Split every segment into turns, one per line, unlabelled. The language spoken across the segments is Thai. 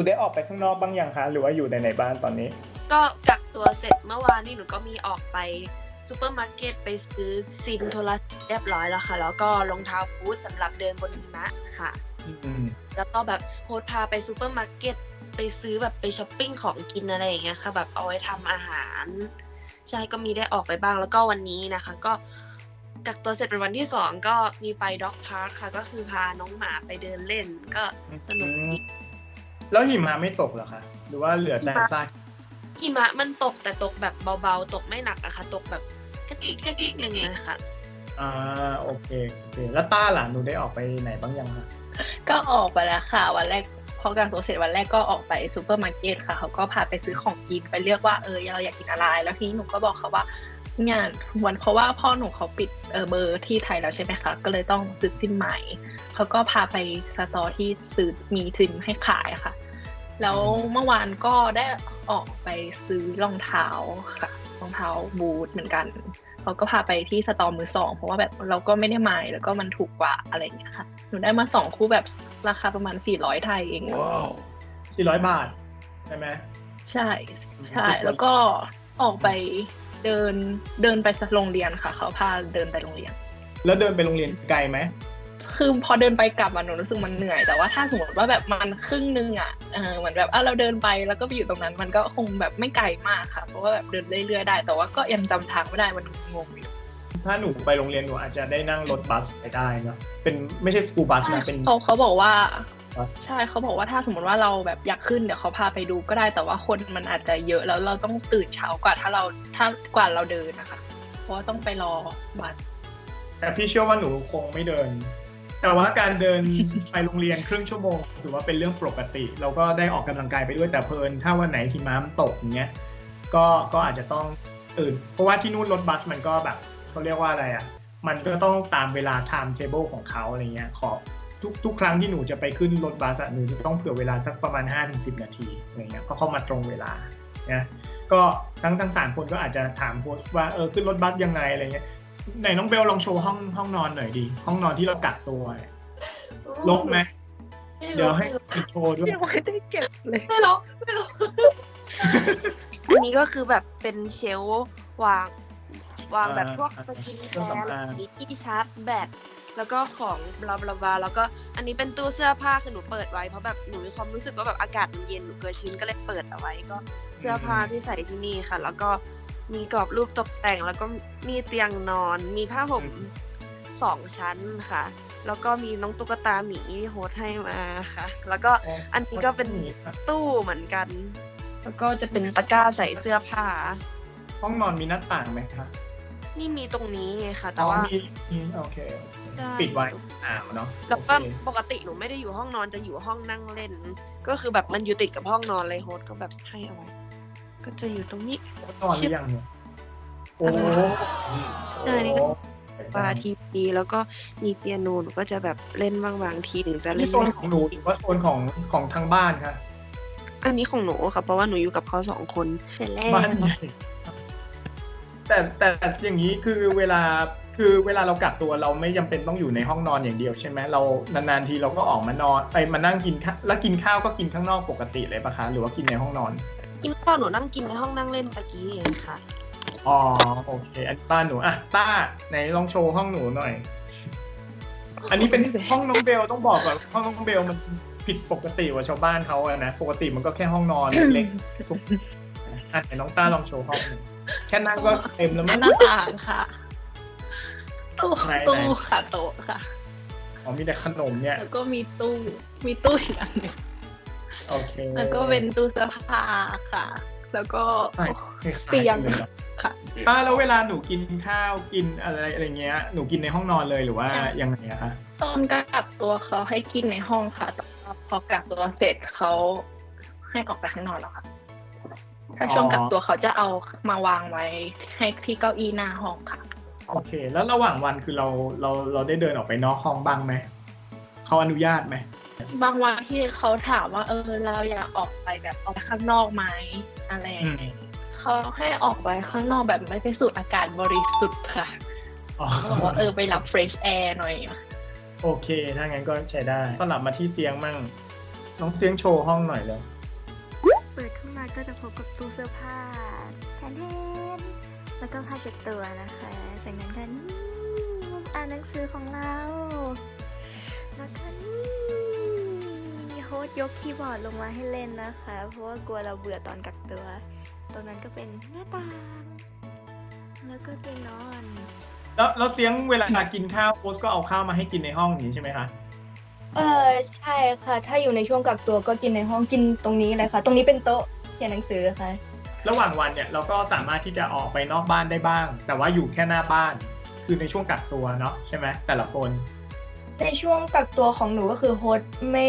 นูได้ออกไปข้างนอกบ้างยังคะหรือว่าอยู่ในในบ้านตอนนี้
ก็กักตัวเสร็จเมื่อวานนี่หนูก็มีออกไปซูเปอร์มาร์เก็ตไปซื้อซิมโทรศัพท์เรียบร้อยแล้วค่ะ แล้วก็รองเท้าบูทสำหรับเดินบนหิมะค่ะ
อืม
แล้วก็แบบโพสต์พาไปซูเปอร์มาร์เก็ตไปซื้อแบบไปช้อปปิ้งของกินอะไรอย่างเงี้ยค่ะ แบบเอาไว้ทำอาหารใช่ก็มีได้ออกไปบ้างแล้วก็วันนี้นะคะ ก็กักตัวเสร็จเป็นวันที่สองก็มีไปด็อกพาร์คค่ะ ก็คือพาน้องหมาไปเดินเล่นก็สนุกดี
แล้วหิมะไม่ตกเหรอคะ หรือว่าเหลือแต่
หิมะ
ซาก
หิมะมันตกแต่ตกแบบเบาๆ ตกไม่หนักอะค่ะ ตกแบบกระติกกระติกหนึ่งนะคะ
อ่าโอเคโอเค แล้วต้าล่ะหนูได้ออกไปไหนบ้างยังคะ
ก็ออกไปแล้วค่ะ วันแรกพอกักตัวเสร็จวันแรกก็ออกไปซูเปอร์มาร์เก็ตค่ะ เขาก็พาไปซื้อของกินไปเลือกว่าเออเราอยากกินอะไร แล้วทีนี้หนูก็บอกเขาว่าเนี่ยวันเพราะว่าพ่อหนูเขาปิดเออเบอร์ที่ไทยแล้วใช่ไหมคะ ก็เลยต้องซื้อซิมใหม่ เขาก็พาไปสตอร์ที่ซื้อมีซิมให้ขายค่ะ แล้วเมื่อวานก็ได้ออกไปซื้อรองเท้าค่ะรองเท้าบูทเหมือนกันเขาก็พาไปที่สตอร์มือสองเพราะว่าแบบเราก็ไม่ได้ใหม่แล้วก็มันถูกกว่าอะไรอย่างเงี้ยค่ะหนูได้มาสองคู่แบบราคาประมาณ400ไทยเอง
สี่ร้อยบาทใช่ไหม
ใช่ใช่แล้วก็ออกไปเดินเดินไปสักโรงเรียนค่ะ เขาพาเดินไปโรงเรียน
แล้วเดินไปโรงเรียนไกลไหม
คือพอเดินไปกลับอะหนูรู้สึกมันเหนื่อยแต่ว่าถ้าสมมติว่าแบบมันครึ่งนึงอะเออเหมือนแบบอะเราเดินไปแล้วก็ไปอยู่ตรงนั้น มันก็คงแบบไม่ไกลมากค่ะ เพราะว่าแบบเดินเรื่อยๆได้ แต่ว่าก็ยังจำทางไม่ได้มันงงอยู่
ถ้าหนูไปโรงเรียนหนูอาจจะได้นั่งรถบัสไปได้เนอะเป็นไม่ใช่สกูบัสนะเป็น
เขาเขาบอกว่า
บัส
ใช่เขาบอกว่าถ้าสมมติว่าเราแบบอยากขึ้นเดี๋ยวเขาพาไปดูก็ได้แต่ว่าคนมันอาจจะเยอะแล้วเราต้องตื่นเช้ากว่าถ้าเราถ้ากว่าเราเดินนะคะ เพราะว่าต้องไปรอบัส
แต่พี่เชื่อว่าหนูคงไม่เดิน แต่ว่าการเดินไปโรงเรียนครึ่งชั่วโมง ถือว่าเป็นเรื่องปกติ เราก็ได้ออกกำลังกายไปด้วยแต่เพลินถ้าวันไหนหิมะมันตกอย่างเงี้ยก็ก็อาจจะต้องตื่นเพราะว่าที่นู่นรถบัสมันก็แบบเขาเรียกว่าอะไรอะ มันก็ต้องตามเวลา time table ของเขาอะไรเงี้ยขอทุกทุกครั้งที่หนูจะไปขึ้นรถบัสหนูจะต้องเผื่อเวลาสักประมาณ 5-10 นาทีอะไรเงี้ยเพราะเขามาตรงเวลานะก็ทั้งทั้งสามคนก็อาจจะถามโพสต์ว่าเออขึ้นรถบัสยังไงอะไรเงี้ย ไหนน้องเบลลองโชว์ห้องห้องนอนหน่อยดี ห้องนอนที่เรากักตัวเนี่ยลกไหมเดี๋ยวให้โชว์ด้วย
ยังไม่ได้เก็บเลย
ไม่หรอกไม่หรอกอันนี้ก็คือแบบเป็นเชลฟ์วาง วางแบบพวกสกินแคร์มีที่ชาร์จแบตแล้วก็ของบลาบลาบลาแล้วก็อันนี้เป็นตู้เสื้อผ้าคือหนูเปิดไว้เพราะแบบหนูมีความรู้สึกว่าแบบอากาศมันเย็นหนูเกิดชื้นก็เลยเปิดเอาไว้ก็เสื้อผ้าที่ใส่ที่นี่ค่ะ แล้วก็ มีกรอบรูปตกแต่ง แล้วก็มีเตียงนอน มีผ้าห่มสองชั้นค่ะ แล้วก็มีน้องตุ๊กตาหมีที่โฮสต์ให้มาค่ะ แล้วก็อันนี้ก็เป็นตู้เหมือนกัน แล้วก็จะเป็นตะกร้าใส่เสื้อผ้า
ห้องนอนมีหน้าต่างไหมคะ
นี่มีตรงนี้ไงค่ะ แต่
อ๋อ
ว่า
มีมีโอเค
ใช่
ปิดไว้อ่าวเนาะ
แล้วก็
โอเค
ปกติหนูไม่ได้อยู่ห้องนอนจะอยู่ห้องนั่งเล่น ก็คือแบบมันอยู่ติดกับห้องนอนเลยโฮสต์ก็แบบให้เอาไว้ ก็จะอยู่ตรงนี้
นอนหรือยังเนี่ยโอ้โห
ใช่นี่ก็ปาทีวีแล้วก็มีเปียโนหนูก็จะแบบเล่นบางบางทีถึงจะเล่
นี่
น
โซนของหนูหรือว่าโซนของของทางบ้านคะ
อันนี้ของหนูค่ะเพราะว่าหนูอยู่กับเขาสองคนเสร็จแล้ว
บ้านใหญ่แต่แต่อย่างนี้คือเวลาคือเวลาเรากักตัวเราไม่จำเป็นต้องอยู่ในห้องนอนอย่างเดียวใช่ไหมเรานานๆทีเราก็ออกมานอนไปมานั่งกินข้าวแล้วกินข้าวก็กินข้างนอกปกติเลยปะคะ หรือว่ากินในห้องนอน
กินข้าวหนูนั่งกินในห้องนั่งเล่นตะกี้เองค่ะ
อ๋อโอเคอันนี้บ้านหนูอะต้าไหนลองโชว์ห้องหนูหน่อย อันนี้เป็นห้องน้องเบลต้องบอกก่อนห้องน้องเบลมันผิดปกติกว่าชาวบ้านเขาอะนะปกติมันก็แค่ห้องนอนเล็กๆทุกอะไหนน้องต้าลองโชว์ห้องหน่อยแค่นั่งก็เต็มแล้วมั้ง
หน้าต่างค่ะตู้
ไหน
ตู้
ไหน
ค่ะโต๊ะค่ะ
อ๋อมีแต่ขนมเนี่ย
แล้วก็มีตู้ มีตู้อีกอันหนึ่ง
โอเค
แล้วก็เป็นตู้เสื้อผ้าค่ะ แล้วก็
ใช่คล้ายๆ
เตียง
กันลอะ
ค่ะ
ป้าแล้วเวลาหนูกินข้าวกินอะไรอะไรเงี้ย หนูกินในห้องนอนเลยหรือว่ายังไงอะคะ
ตอนกักตัวเขาให้กินในห้องค่ะแต่ว่าพอกักตัวเสร็จเขาให้ออกไปข้างนอกแล้วค่ะถ้าช่วงกักตัวเขาจะเอามาวางไว้ให้ที่เก้าอี้หน้าห้องค่ะ
โอเค แล้วระหว่างวันคือเราเราเราได้เดินออกไปนอกห้องบ้างไหมเขาอนุญาตไหม
บางวันที่เขาถามว่า เออ เราอยากออกไปแบบออกไปข้างนอกไหมอะไรอย่างเงี้ยเขาให้ออกไปข้างนอกแบบไม่ไปสูดอากาศบริสุทธิ์ค่ะ
อ๋อ
เขาบอกว่าเออไปรับ fresh air หน่อย
โอเค ถ้างั้นก็ใช้ได้สลับมาที่เสียงมั่ง น้องเสียงโชว์ห้องหน่อยแล้ว
เปิดเข้ามาก็จะพบกับตู้เสื้อผ้าแทนเทนแล้วก็ผ้าเช็ดตัวนะคะ จากนั้นก็นี่มุมอ่านหนังสือของเรา แล้วก็นี่ โฮสต์ยกคีย์บอร์ดลงมาให้เล่นนะคะ เพราะว่ากลัวเราเบื่อตอนกักตัว ตรงนั้นก็เป็นหน้าต่างแล้วก็เตียงนอน
แล้วแล้วเสียงเวลากินข้าวโพสก็เอาข้าวมาให้กินในห้องอย่างนี้ใช่ไหมคะ
เออใช่ค่ะ ถ้าอยู่ในช่วงกักตัวก็กินในห้องกินตรงนี้เลยค่ะ ตรงนี้เป็นโต๊ะเขียนหนังสือค่ะ
ระหว่างวันเนี่ยเราก็สามารถที่จะออกไปนอกบ้านได้บ้าง แต่ว่าอยู่แค่หน้าบ้าน คือในช่วงกักตัวเนาะใช่ไหมแต่ละคน
ในช่วงกักตัวของหนูก็คือโฮสต์ไม่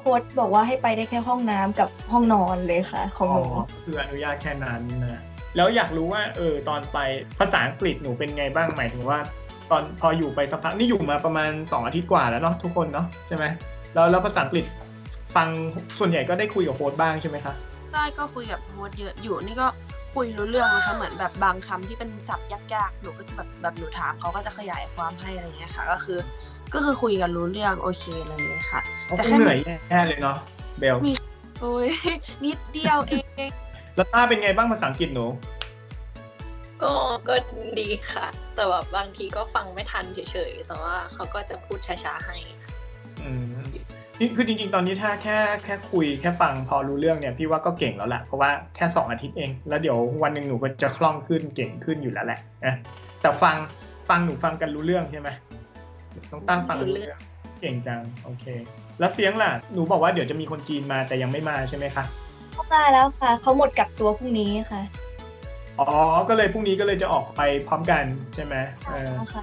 โฮสต์บอกว่าให้ไปได้แค่ห้องน้ำกับห้องนอนเลยค่ะ ของหนู
คืออนุญาตแค่นั้นนะแล้วอยากรู้ว่าเออตอนไปภาษาอังกฤษหนูเป็นไงบ้างหมายถึงว่า ตอนพออยู่ไปสักพักนี่อยู่มาประมาณ 2 อาทิตย์กว่าแล้วเนาะทุกคนเนาะใช่ไหมแล้วแล้วภาษาอังกฤษฟังส่วนใหญ่ก็ได้คุยกับโค้ดบ้างใช่ไหมคะ
ได้ก็คุยกับโฮสต์เยอะอยู่นี่ก็คุยรู้เรื่องนะคะเหมือนแบบบางคำที่เป็นศัพท์ยากๆหนูก็จะแบบแบบหนูถามเขาก็จะขยายความให้อะไรอย่างเงี้ยค่ะ ก็คือ ก็คือคุยกันรู้เรื่องโอเคเลยค่ะ
เขา
แต่
ค
แค่
งเหนื่อยแน่เลยเนาะเบล
มีโอ้ยนิดเดียวเอง
แล้วต้าเป็นไงบ้างภาษาอังกฤษหนู
ก็ก็ดีค่ะ แต่แบบบางทีก็ฟังไม่ทันเฉยๆ แต่ว่าเขาก็จะพูดช้าๆให้
อืมนี่คือจริงๆ ตอนนี้ถ้าแค่แค่คุยแค่ฟังพอรู้เรื่องเนี่ยพี่ว่าก็เก่งแล้วแหละเพราะว่าแค่สองอาทิตย์เอง แล้วเดี๋ยววันหนึ่งหนูก็จะคล่องขึ้นเก่งขึ้นอยู่แล้วแหละนะแต่ฟังฟังหนูฟังกันรู้เรื่องใช่ไหม ต้องตั้งฟังรู้เรื่องเก่งจัง โอเค แล้วเสียงล่ะ หนูบอกว่าเดี๋ยวจะมีคนจีนมาแต่ยังไม่มาใช่ไหมคะ
เข้ามาแล้วค่ะ เขาหมดกักตัวพรุ่งนี้ค่ะ
อ๋อ ก็เลยพรุ่งนี้ก็เลยจะออกไปพร้อมกันใช่ไหมเออ
ค่ะ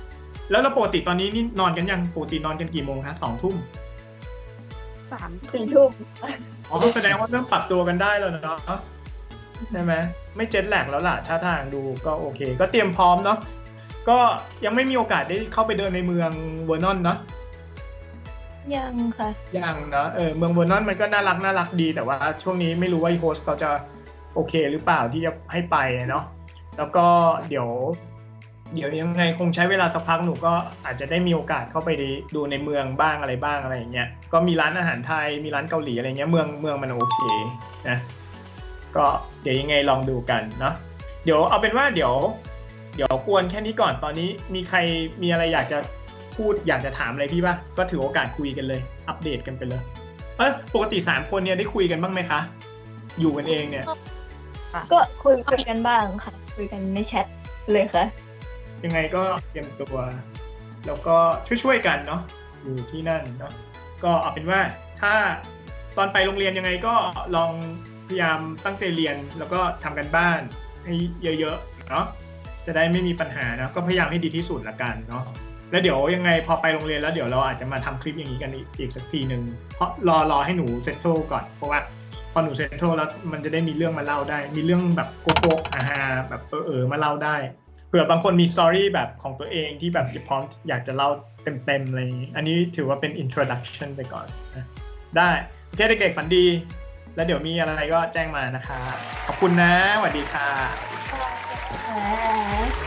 แล้วเราปกติตอนนี้นี่นอนกันยังปกตินอนกันกี่โมงคะสองทุ่ม
สาม
สี่ทุ่ม
อ๋อแสดงว่าเริ่มปรับตัวกันได้แล้วเนาะใช่ไหมไม่เจ็ตแลกแล้วล่ะถ้าทางดูก็โอเค ก็เตรียมพร้อมเนาะ ก็ยังไม่มีโอกาสได้เข้าไปเดินในเมืองเวอร์นอนเนาะ
ยังค่ะ
ยังเนาะเออเมืองเวอร์นอนมันก็น่ารักน่ารักดี แต่ว่าช่วงนี้ไม่รู้ว่าโฮสต์เขาจะโอเคหรือเปล่าที่จะให้ไปเนาะแล้วก็เดี๋ยว เดี๋ยวยังไงคงใช้เวลาสักพักหนูก็อาจจะได้มีโอกาสเข้าไปดูในเมืองบ้างอะไรบ้างอะไรอย่างเงี้ยก็มีร้านอาหารไทยมีร้านเกาหลีอะไรเงี้ยเมืองเมืองมันโอเคนะก็เดี๋ยวยังไงลองดูกันเนาะเดี๋ยวเอาเป็นว่าเดี๋ยว เดี๋ยวกวนแค่นี้ก่อนตอนนี้มีใครมีอะไรอยากจะพูดอยากจะถามอะไรพี่ป่ะก็ถือโอกาสคุยกันเลย อัปเดตกันไปเลยเออปกติสามคนเนี่ยได้คุยกันบ้างไหมคะ อยู่กันเองเนี่ย
ก็คุยคุยกันบ้างค่ะ คุยกันในแชทเลยค่ะ
ยังไงก็เตรียมตัว แล้วก็ช่วยๆกันเนาะอยู่ที่นั่นเนาะก็เอาเป็นว่าถ้าตอนไปโรงเรียนยังไงก็ลองพยายามตั้งใจเรียนแล้วก็ทำกันบ้านให้เยอะๆเนาะ จะได้ไม่มีปัญหานะก็พยายามให้ดีที่สุดละกันเนาะแล้วเดี๋ยวยังไงพอไปโรงเรียนแล้วเดี๋ยวเราอาจจะมาทำคลิปอย่างนี้กันอีกสักทีหนึ่งเพราะรอรอให้หนูเซตโตก่อนเพราะว่าพอหนูเซตโตแล้วมันจะได้มีเรื่องมาเล่าได้ มีเรื่องแบบโกโก้อาฮาแบบเออเออมาเล่าได้เผื่อบางคนมีสตอรี่แบบของตัวเองที่แบบพร้อมอยากจะเล่าเต็มๆอะไรอย่างนี้อันนี้ถือว่าเป็น introduction ไปก่อนนะได้โอเคเด็กๆฝันดี แล้วเดี๋ยวมีอะไรก็แจ้งมานะคะ ขอบคุณนะสวัสดีค่ะ
ค่ะ